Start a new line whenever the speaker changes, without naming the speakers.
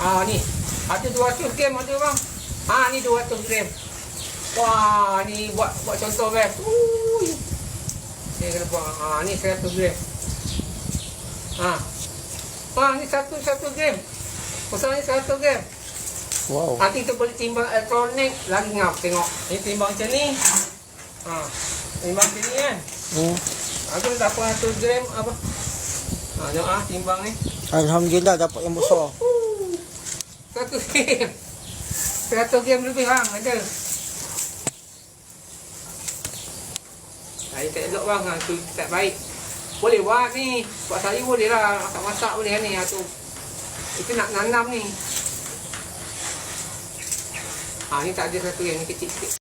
Ah ni. Ada 200 gram ada bang. Ah ni 200 gram. Wah, ni buat buat contoh best. Ui. Ni kena buang. Ah ni 100 gram. Ah. Wah, ni satu satu gram. Pasal ni 100 gram.
Wow.
Nanti kita boleh timbang elektronik lagi ngap tengok. Ni timbang macam ni. Ha. Timbang macam ni kan.
Hmm.
Aku dah 800 gram apa. Ha, tengok ah timbang ni.
Alhamdulillah dapat yang besar.
Satu gram. 100 gram lebih bang ada. Saya tak elok bang, ha, tu tak baik. Boleh buat ni. Buat sayur boleh lah. Masak-masak boleh kan ni. Ha, tu. Nak nanam ni. Ha, ni tak ada satu gram. Ni kecil sikit.